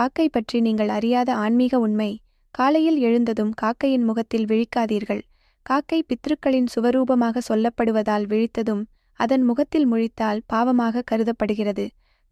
காக்கை பற்றி நீங்கள் அறியாத ஆன்மீக உண்மை. காலையில் எழுந்ததும் காக்கையின் முகத்தில் விழிக்காதீர்கள். காக்கை பித்ருக்களின் சுவரூபமாக சொல்லப்படுவதால் விழித்ததும் அதன் முகத்தில் முழித்தால் பாவமாக கருதப்படுகிறது.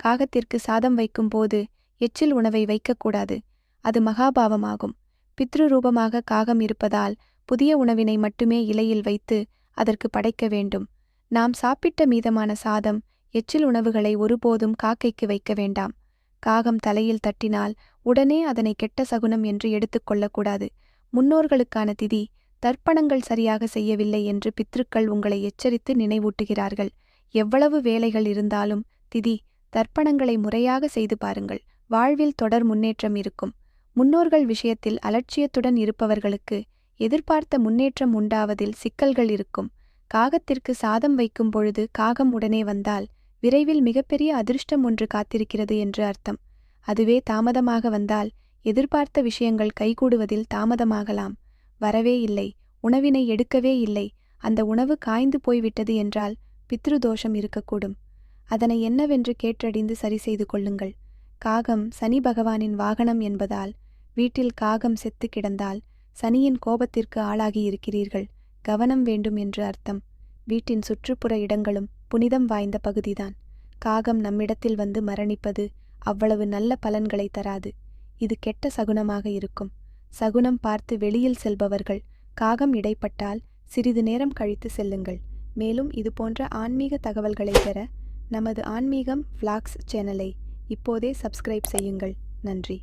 காகத்திற்கு சாதம் வைக்கும் போது எச்சில் உணவை வைக்கக்கூடாது. அது மகாபாவமாகும். பித்ரு ரூபமாக காகம் இருப்பதால் புதிய உணவினை மட்டுமே இலையில் வைத்து அதற்கு படைக்க வேண்டும். நாம் சாப்பிட்ட மீதமான சாதம் எச்சில் உணவுகளை ஒருபோதும் காக்கைக்கு வைக்க வேண்டாம். காகம் தலையில் தட்டினால் உடனே அதனை கெட்ட சகுனம் என்று எடுத்துக்கொள்ளக்கூடாது முன்னோர்களுக்கான திதி தர்ப்பணங்கள் சரியாக செய்யவில்லை என்று பித்ருக்கள் உங்களை எச்சரித்து நினைவூட்டுகிறார்கள். எவ்வளவு வேலைகள் இருந்தாலும் திதி தர்ப்பணங்களை முறையாக செய்து பாருங்கள். வாழ்வில் தொடர் முன்னேற்றம் இருக்கும். முன்னோர்கள் விஷயத்தில் அலட்சியத்துடன் இருப்பவர்களுக்கு எதிர்பார்த்த முன்னேற்றம் உண்டாவதில் சிக்கல்கள் இருக்கும். காகத்திற்கு சாதம் வைக்கும் பொழுது காகம் உடனே வந்தால் விரைவில் மிகப்பெரிய அதிர்ஷ்டம் ஒன்று காத்திருக்கிறது என்று அர்த்தம். அதுவே தாமதமாக வந்தால் எதிர்பார்த்த விஷயங்கள் கைகூடுவதில் தாமதமாகலாம். வரவே இல்லை. உணவினை எடுக்கவே இல்லை. அந்த உணவு காய்ந்து போய்விட்டது என்றால் பித்ருதோஷம் இருக்கக்கூடும். அதனை என்னவென்று கேட்டறிந்து சரி செய்து கொள்ளுங்கள். காகம் சனி பகவானின் வாகனம் என்பதால் வீட்டில் காகம் செத்து கிடந்தால் சனியின் கோபத்திற்கு ஆளாகி இருக்கிறீர்கள். கவனம் வேண்டும் என்று அர்த்தம். வீட்டின் சுற்றுப்புற இடங்களும் புனிதம் வாய்ந்த பகுதிதான். காகம் நம்மிடத்தில் வந்து மரணிப்பது அவ்வளவு நல்ல பலன்களை தராது. இது கெட்ட சகுனமாக இருக்கும். சகுனம் பார்த்து வெளியில் செல்பவர்கள் காகம் இடைப்பட்டால் சிறிது நேரம் கழித்து செல்லுங்கள். மேலும் இதுபோன்ற ஆன்மீக தகவல்களை பெற நமது ஆன்மீகம் விளாக்ஸ் சேனலை இப்போதே சப்ஸ்கிரைப் செய்யுங்கள். நன்றி.